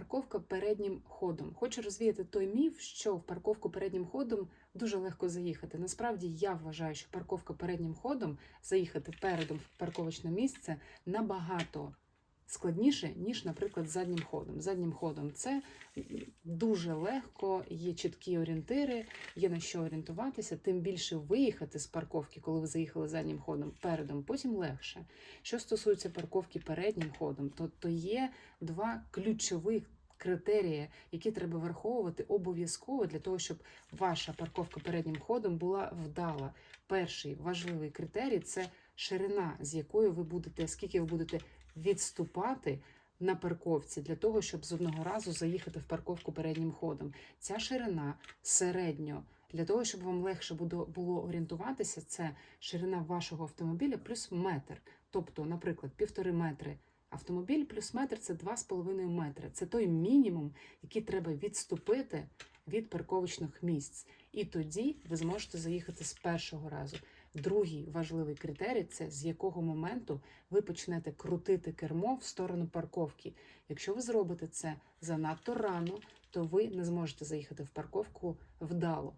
Парковка переднім ходом. Хочу розвіяти той міф, що в парковку переднім ходом дуже легко заїхати. Насправді я вважаю, що парковка переднім ходом заїхати передом в парковочне місце набагато складніше, ніж, наприклад, заднім ходом. Заднім ходом це дуже легко, є чіткі орієнтири, є на що орієнтуватися. Тим більше виїхати з парковки, коли ви заїхали заднім ходом, передом, потім легше. Що стосується парковки переднім ходом, то, то є два ключових критерії, які треба враховувати обов'язково для того, щоб ваша парковка переднім ходом була вдала. Перший важливий критерій це ширина, з якою ви будете, скільки ви будете відступати на парковці для того, щоб з одного разу заїхати в парковку переднім ходом. Ця ширина середньо. Для того, щоб вам легше було орієнтуватися, це ширина вашого автомобіля плюс метр. Тобто, наприклад, півтори метри автомобіль плюс метр це 2,5 метри. Це той мінімум, який треба відступити від парковочних місць. І тоді ви зможете заїхати з першого разу. Другий важливий критерій це з якого моменту ви почнете крутити кермо в сторону парковки. Якщо ви зробите це занадто рано, то ви не зможете заїхати в парковку вдало.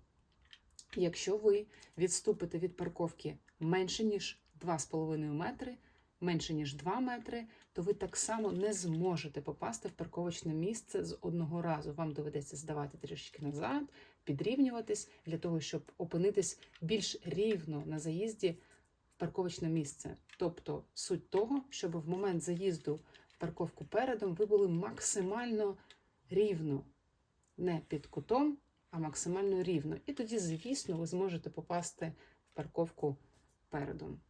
Якщо ви відступите від парковки менше ніж 2,5 метри, менше ніж 2 метри, то ви так само не зможете попасти в парковочне місце з одного разу. Вам доведеться здавати трішки назад, підрівнюватись для того, щоб опинитись більш рівно на заїзді в парковочне місце. Тобто суть того, щоб в момент заїзду в парковку передом ви були максимально рівно, не під кутом, а максимально рівно. І тоді, звісно, ви зможете попасти в парковку передом.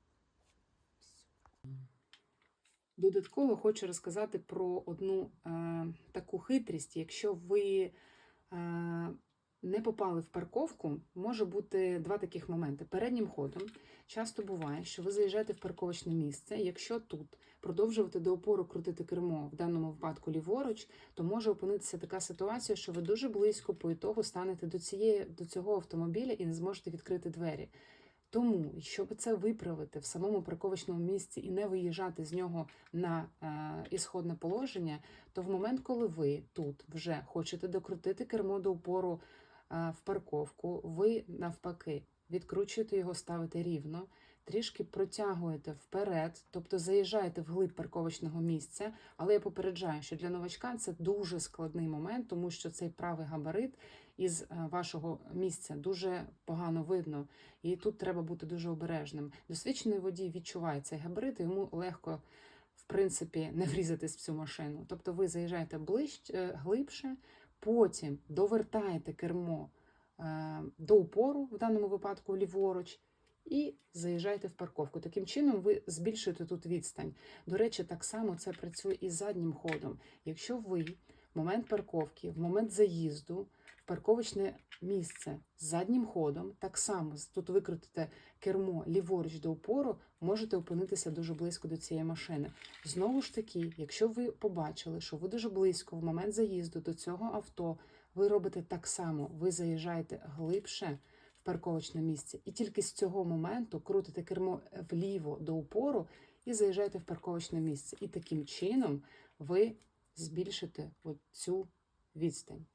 Додатково хочу розказати про одну е, таку хитрість. Якщо ви е, не попали в парковку, може бути два таких моменти. Переднім ходом часто буває, що ви заїжджаєте в парковочне місце. Якщо тут продовжувати до опору крутити кермо, в даному випадку ліворуч, то може опинитися така ситуація, що ви дуже близько по ітогу станете до цієї до цього автомобіля і не зможете відкрити двері. Тому, щоб це виправити в самому парковочному місці і не виїжджати з нього на е, ісходне положення, то в момент, коли ви тут вже хочете докрутити кермо до опору е, в парковку, ви навпаки відкручуєте його, ставите рівно, трішки протягуєте вперед, тобто заїжджаєте в глиб парковочного місця. Але я попереджаю, що для новачка це дуже складний момент, тому що цей правий габарит із е, вашого місця дуже погано видно, і тут треба бути дуже обережним. Досвідчений водій відчуває цей габарит, і йому легко. В принципі, не врізатись в цю машину. Тобто ви заїжджаєте ближче, глибше, потім довертаєте кермо е, до упору, в даному випадку ліворуч, і заїжджаєте в парковку. Таким чином, ви збільшуєте тут відстань. До речі, так само це працює і заднім ходом. Якщо ви в момент парковки, в момент заїзду в парковочне місце з заднім ходом, так само тут викрутите кермо ліворуч до опору, можете опинитися дуже близько до цієї машини. Знову ж таки, якщо ви побачили, що ви дуже близько в момент заїзду до цього авто, ви робите так само, ви заїжджаєте глибше парковочне місце, і тільки з цього моменту крутите кермо вліво до упору і заїжджаєте в парковочне місце. І таким чином ви збільшите цю відстань.